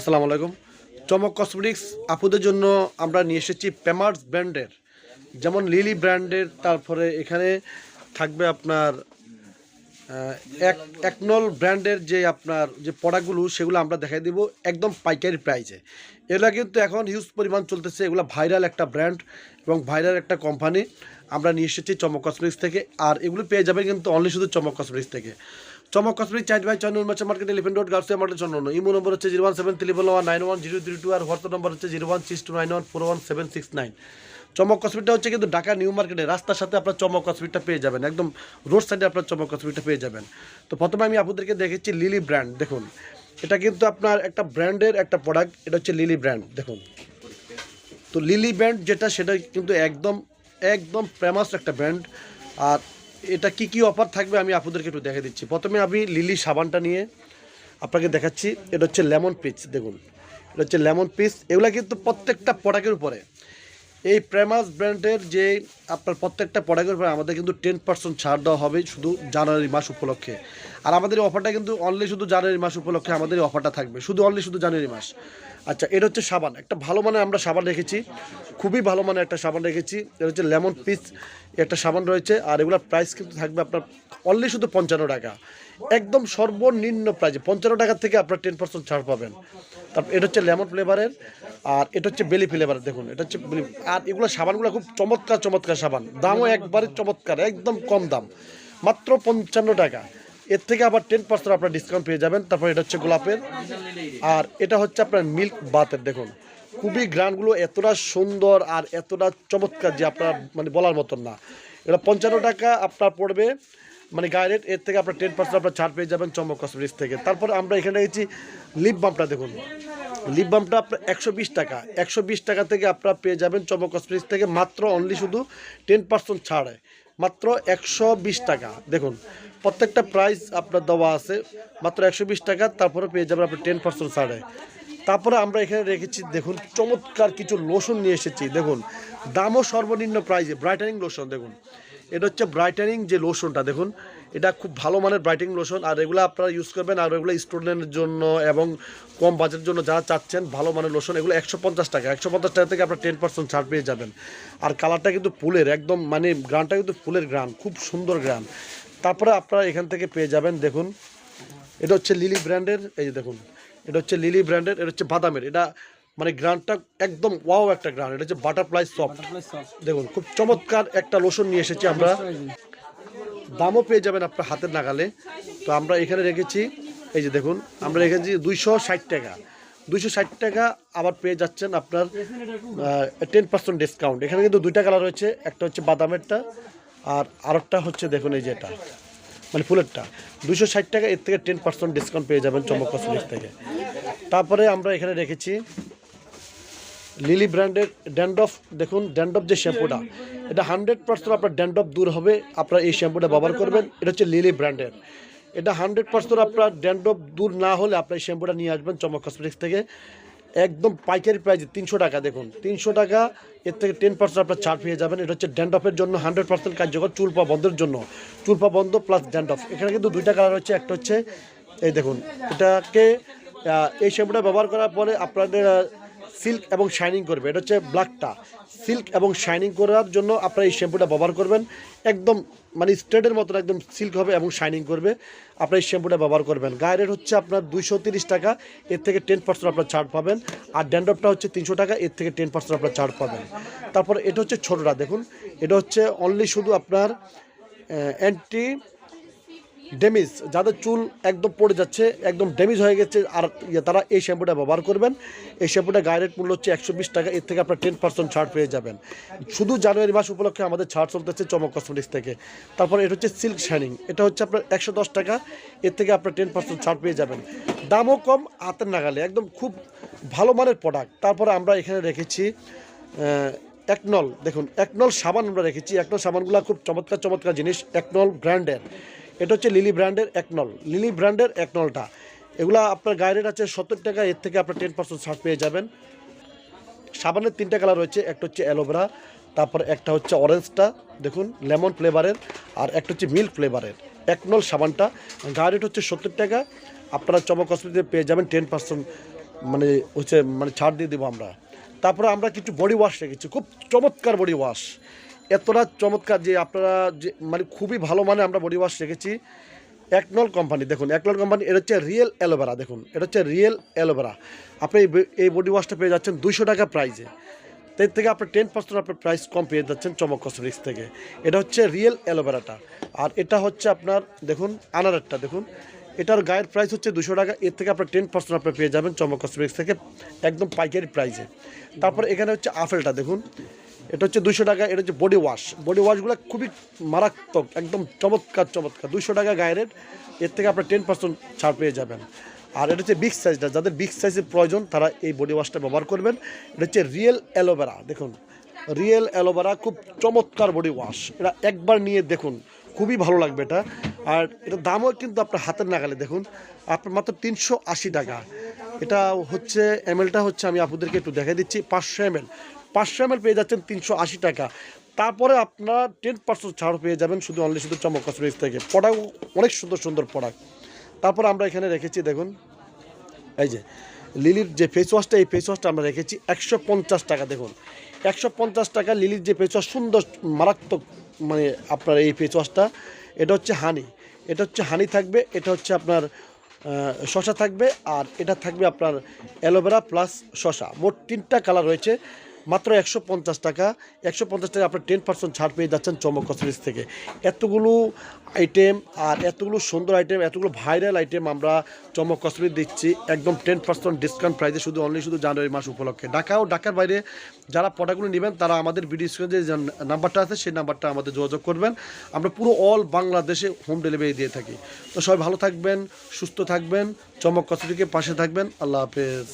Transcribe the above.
আসসালামু আলাইকুম। চমক কসমেটিক্স আপুদের জন্য আমরা নিয়ে এসেছি প্যামার্স ব্র্যান্ডের যেমন লিলি ব্র্যান্ডের তারপরে এখানে থাকবে আপনার এক একনল ব্র্যান্ডের যে আপনার যে প্রোডাক্টগুলো সেগুলো আমরা দেখাই দিব একদম পাইকারি প্রাইসে এগুলো কিন্তু এখন হিউজ পরিমাণ চলতেছে, এগুলো ভাইরাল একটা ব্র্যান্ড এবং ভাইরাল একটা কোম্পানি আমরা নিয়ে এসেছি চমক কসমেটিক্স থেকে, আর এগুলো পেয়ে যাবে কিন্তু অনলি শুধু চমক কসমেটিক্স থেকে। চমক কসমেটিক চাইট ভাই চন্দ্র মার্চা market Elephant Road Garcia market Chandra imo number হচ্ছে zero one seven triple one nine one zero three two আর হোয়াটসঅ্যাপ নম্বর হচ্ছে zero one six two nine one four one seven six nine. Chamak কসমেটটা হচ্ছে কিন্তু Dhaka new মার্কেটে। রাস্তার সাথে আপনার চমক কসমেটটা পেয়ে যাবেন। একদম রোড সাইডে আপনার চমক কসমেটটা পেয়ে যাবেন। তো প্রথমে আমি আপনাদেরকে দেখেছি লিলি ব্র্যান্ড দেখুন, এটা কিন্তু আপনার একটা ব্র্যান্ডের একটা প্রোডাক্ট এটা হচ্ছে লিলি ব্র্যান্ড দেখুন, তো লিলি ব্র্যান্ড যেটা, সেটা কিন্তু একদম একদম ফেমাস একটা ব্র্যান্ড আর এটা কি কি অফার থাকবে আমি আপনাদেরকে একটু দেখে দিচ্ছি। প্রথমে আমি লিলি সাবানটা নিয়ে আপনাকে দেখাচ্ছি। এটা হচ্ছে লেমন পিচ, দেখুন। এটা হচ্ছে লেমন পিস এগুলো কিন্তু প্রত্যেকটা প্রোডাক্টের উপরে। এই প্রেমাস ব্র্যান্ডের যে আপনার প্রত্যেকটা প্রোডাক্টের উপরে আমাদের কিন্তু টেন পার্সেন্ট ছাড় দেওয়া হবে শুধু জানুয়ারি মাস উপলক্ষে। আর আমাদের অফারটা কিন্তু অনলি শুধু জানুয়ারি মাস উপলক্ষে আমাদের অফারটা থাকবে। শুধু অনলি শুধু জানুয়ারি মাস। আচ্ছা এটা হচ্ছে সাবান। একটা ভালো মানের আমরা সাবান রেখেছি, খুবই ভালো মানের একটা সাবান রেখেছি। এটা হচ্ছে লেমন পিস, একটা সাবান রয়েছে, আর এগুলোর প্রাইস কিন্তু থাকবে আপনার অনলি শুধু পঞ্চান্ন টাকা। একদম সর্বনিম্ন প্রাইজে পঞ্চান্ন টাকা থেকে আপনার টেন পার্সেন্ট ছাড় পাবেন। তারপর এটা হচ্ছে লেমন ফ্লেভারের আর এটা হচ্ছে বেলি ফ্লেভারের দেখুন, এটা হচ্ছে আর এগুলো সাবানগুলো খুব চমৎকার চমৎকার সাবান। দামও একবারে চমৎকার, একদম কম দাম। মাত্র পঞ্চান্ন টাকা। এর থেকে আবার টেন পার্সেন্ট আপনার ডিসকাউন্ট পেয়ে যাবেন। তারপর এটা হচ্ছে গোলাপের। আর এটা হচ্ছে আপনার মিল্ক বাতের দেখুন। খুবই গ্রানগুলো এতটা সুন্দর আর এতটা চমৎকার যে আপনার মানে বলার মতন না। এটা পঞ্চান্ন টাকা আপনার পড়বে। মানে গায়ে এর থেকে আপনার টেন পার্সেন্ট আপনার ছাড় পেয়ে যাবেন চমক কসমেটিক্স থেকে। তারপর আমরা এখানে গেছি লিপ বামটা দেখুন। লিপ বামটা আপনার একশো বিশ টাকা। একশো বিশ টাকা থেকে আপনার পেয়ে যাবেন চমক কসমেটিক্স থেকে। মাত্র অনলি শুধু টেন পার্সেন্ট ছাড়ে। মাত্র একশো বিশ টাকা। দেখুন প্রত্যেকটা প্রাইস আপনার দেওয়া আছে। মাত্র একশো বিশ টাকা, তারপরে পেয়ে যাবেন আপনার টেন পার্সেন্ট ছাড়ে। তারপরে আমরা এখানে রেখেছি, দেখুন, চমৎকার কিছু লোশন নিয়ে এসেছি, দেখুন। দামও সর্বনিম্ন প্রাইসে ব্রাইটেনিং লোশন দেখুন। এটা হচ্ছে ব্রাইটেনিং যে লোশনটা দেখুন। এটা খুব ভালো মানের ব্রাইটেনিং লোশন আর এগুলো আপনারা ইউজ করবেন, আর এগুলো স্টুডেন্টের জন্য এবং কম বাজেটের জন্য যারা চাচ্ছেন, ভালো মানের লোশন এগুলো একশো পঞ্চাশ টাকা। একশো পঞ্চাশ টাকা থেকে আপনার টেন পার্সেন্ট ছাড় পেয়ে যাবেন। আর কালারটা কিন্তু ফুলের, একদম মানে গ্রানটা কিন্তু ফুলের গ্রান, খুব সুন্দর গ্রান। তারপরে আপনারা এখান থেকে পেয়ে যাবেন দেখুন এটা হচ্ছে লিলি ব্র্যান্ডের এই যে দেখুন এটা হচ্ছে লিলি ব্র্যান্ডের এটা হচ্ছে বাদামের এটা মানে গ্রানটা একদম ওয়াও একটা গ্রান এটা হচ্ছে বাটারফ্লাই সফট দেখুন খুব চমৎকার একটা লোশন নিয়ে এসেছি আমরা। দামও পেয়ে যাবেন আপনার হাতের নাগালে। তো আমরা এখানে রেখেছি এই যে দেখুন আমরা রেখেছি দুইশো ষাট টাকা। দুইশো ষাট টাকা আবার পেয়ে যাচ্ছেন আপনার টেন পার্সেন্ট ডিসকাউন্ট এখানে কিন্তু দুইটা কালার রয়েছে একটা হচ্ছে বাদামেরটা আর আরেকটা হচ্ছে দেখুন এই যেটা। মানে ফুলেরটা। দুশো ষাট টাকা, এর থেকে টেন পার্সেন্ট ডিসকাউন্ট পেয়ে যাবেন চমক কসমেটিক্স থেকে। তারপরে আমরা এখানে রেখেছি লিলি ব্র্যান্ডের ড্যান্ডফ দেখুন ড্যান্ডফ যে শ্যাম্পুটা, এটা হান্ড্রেড পার্সেন্ট আপনার ড্যান্ডফ দূর হবে, আপনারা এই শ্যাম্পুটা ব্যবহার করবেন। এটা হচ্ছে লিলি ব্র্যান্ডের। এটা হান্ড্রেড পার্সেন্ট আপনার ড্যান্ডফ দূর না হলে আপনার এই শ্যাম্পুটা নিয়ে আসবেন চমক কসমেটিক্স থেকে। একদম পাইকারি প্রাইজে তিনশো টাকা, দেখুন, তিনশো টাকা, এর থেকে টেন পার্সেন্ট আপনার ছাড় পেয়ে যাবেন। এটা হচ্ছে ড্যান্ডফের জন্য হান্ড্রেড পার্সেন্ট কার্যকর চুল পা বন্ধের জন্য। চুলপা বন্ধ প্লাস ড্যান্ডফ এখানে কিন্তু দুইটা কালার হচ্ছে একটা হচ্ছে, এই দেখুন, এটাকে এই শ্যাম্পুটা ব্যবহার করার পরে আপনাদের সিল্ক এবং শাইনিং করবে। এটা হচ্ছে ব্ল্যাকটা। সিল্ক এবং শাইনিং করার জন্য আপনারা এই শ্যাম্পুটা ব্যবহার করবেন। একদম মানে স্ট্রেটের মতন একদম সিল্ক হবে এবং শাইনিং করবে। আপনার এই শ্যাম্পুটা ব্যবহার করবেন। গায়ের রেট হচ্ছে আপনার দুইশো টাকা। এর থেকে টেন পার্সেন্ট আপনার ছাড় পাবেন। আর ড্যান্ডপটা হচ্ছে তিনশো টাকা। এর থেকে টেন পার্সেন্ট আপনার ছাড় পাবেন। তারপর এটা হচ্ছে ছোটোটা দেখুন, এটা হচ্ছে অনলি শুধু আপনার অ্যান্টি ড্যামেজ যাদের চুল একদম পড়ে যাচ্ছে, একদম ড্যামেজ হয়ে গেছে, আর ইয়ে তারা এই শ্যাম্পুটা ব্যবহার করবেন। এই শ্যাম্পুটা গায়ে রেট মূল্য হচ্ছে একশো বিশ টাকা, এর থেকে আপনার টেন পার্সেন্ট ছাড় পেয়ে যাবেন। শুধু জানুয়ারি মাস উপলক্ষে আমাদের ছাড় চলতেছে চমক কসমেটিক্স থেকে। তারপর এটা হচ্ছে সিল্ক শাইনিং এটা হচ্ছে আপনার একশো দশ টাকা, এর থেকে আপনার টেন পার্সেন্ট ছাড় পেয়ে যাবেন। দামও কম, হাতের নাগালে, একদম খুব ভালো মানের প্রোডাক্ট তারপরে আমরা এখানে রেখেছি একনল, দেখুন, একনল সাবান আমরা রেখেছি। একনল সাবানগুলো খুব চমৎকার চমৎকার জিনিস, একনল ব্র্যান্ডের এটা হচ্ছে লিলি ব্র্যান্ডের একনল। লিলি ব্র্যান্ডের একনলটা। এগুলা আপনার গায়ে রেট আছে সত্তর টাকা, এর থেকে আপনার টেন পার্সেন্ট ছাড় পেয়ে যাবেন। সাবানের তিনটা কালার রয়েছে, একটা হচ্ছে অ্যালোভেরা, তারপর একটা হচ্ছে অরেঞ্জটা দেখুন লেমন ফ্লেভারের আর একটা হচ্ছে মিল্ক ফ্লেভারের একনল সাবানটা, গায়ে রেট হচ্ছে সত্তর টাকা, আপনারা চমক কসমেটিতে পেয়ে যাবেন টেন পার্সেন্ট মানে হচ্ছে মানে ছাড় দিয়ে দেবো আমরা। তারপরে আমরা কিছু বডি ওয়াশ রেখেছি, খুব চমৎকার বডি ওয়াশ এতটা চমৎকার যে আপনারা যে মানে খুবই ভালো মানে আমরা বডি ওয়াশ রেখেছি। একনল কোম্পানি দেখুন, একনল কোম্পানি এটা হচ্ছে রিয়েল অ্যালোভেরা দেখুন, এটা হচ্ছে রিয়েল অ্যালোভেরা আপনি এই বডি ওয়াশটা পেয়ে যাচ্ছেন দুইশো টাকা প্রাইজে এর থেকে আপনার টেন পার্সেন্ট আপনার প্রাইস কম পেয়ে যাচ্ছেন চমক কসমেটিক্স থেকে। এটা হচ্ছে রিয়েল অ্যালোভেরাটা আর এটা হচ্ছে আপনার, দেখুন আনারেরটা দেখুন, এটার গায়ের প্রাইস হচ্ছে দুশো টাকা, এর থেকে আপনার টেন পার্সেন্ট আপনি পেয়ে যাবেন চমক কসমেটিক্স থেকে, একদম পাইকারি প্রাইসে তারপর এখানে হচ্ছে আপেলটা, দেখুন এটা হচ্ছে দুশো টাকা, এটা হচ্ছে বডি ওয়াশ বডি ওয়াশগুলো খুবই মারাত্মক, একদম চমৎকার চমৎকার। দুশো টাকা গায়ের রেট এর থেকে আপনার টেন পার্সেন্ট ছাড় পেয়ে যাবেন। আর এটা হচ্ছে বিগ সাইজটা যাদের বিগ সাইজের প্রয়োজন, তারা এই বডি ওয়াশটা ব্যবহার করবেন। এটা হচ্ছে রিয়েল অ্যালোভেরা দেখুন। রিয়েল অ্যালোভেরা খুব চমৎকার বডি ওয়াশ এটা একবার নিয়ে দেখুন, খুবই ভালো লাগবে এটা। আর এটার দামও কিন্তু আপনার হাতের নাগালে, দেখুন। আপনার মাত্র তিনশো আশি টাকা। এটা হচ্ছে এমএলটা হচ্ছে, আমি আপনাদেরকে একটু দেখে দিচ্ছি, পাঁচশো এমএল পাঁচশো এমএল পেয়ে যাচ্ছেন তিনশো আশি টাকা। তারপরে আপনারা টেন পার্সেন্ট ছাড় পেয়ে যাবেন শুধু অনলি শুধু চমক কসমেটিক্স থেকে। প্রোডাক্ট অনেক সুন্দর সুন্দর প্রোডাক্ট তারপর আমরা এখানে রেখেছি দেখুন, এই যে লিলির যে ফেস ওয়াশটা এই ফেস ওয়াশটা আমরা রেখেছি একশো পঞ্চাশ টাকা, দেখুন। একশো পঞ্চাশ টাকা লিলির যে ফেস ওয়াশ সুন্দর, মারাত্মক মানে আপনার এই ফেস ওয়াশটা এটা হচ্ছে হানি এটা হচ্ছে হানি থাকবে, এটা হচ্ছে আপনার শশা থাকবে, আর এটা থাকবে আপনার অ্যালোভেরা প্লাস শশা মোট তিনটা কালার রয়েছে। মাত্র একশো পঞ্চাশ টাকা। একশো পঞ্চাশ টাকা আপনার টেন পার্সেন্ট ছাড় পেয়ে যাচ্ছেন চমক কসমেটিক্স থেকে। এতগুলো আইটেম আর এতগুলো সুন্দর আইটেম এতগুলো ভাইরাল আইটেম আমরা চমক কসমেটিক্স দিচ্ছি। একদম টেন পার্সেন্ট ডিসকাউন্ট প্রাইসে শুধু অনলি শুধু জানুয়ারি মাস উপলক্ষে। ঢাকা ও ঢাকার বাইরে যারা প্রোডাক্টগুলো নেবেন, তারা আমাদের ভিডিও স্ক্রিনে যে নাম্বারটা আছে, সেই নাম্বারটা আমাদের যোগাযোগ করবেন। আমরা পুরো অল বাংলাদেশে হোম ডেলিভারি দিয়ে থাকি। তো সবাই ভালো থাকবেন, সুস্থ থাকবেন, চমক কসমেটিকের পাশে থাকবেন। আল্লাহ হাফেজ।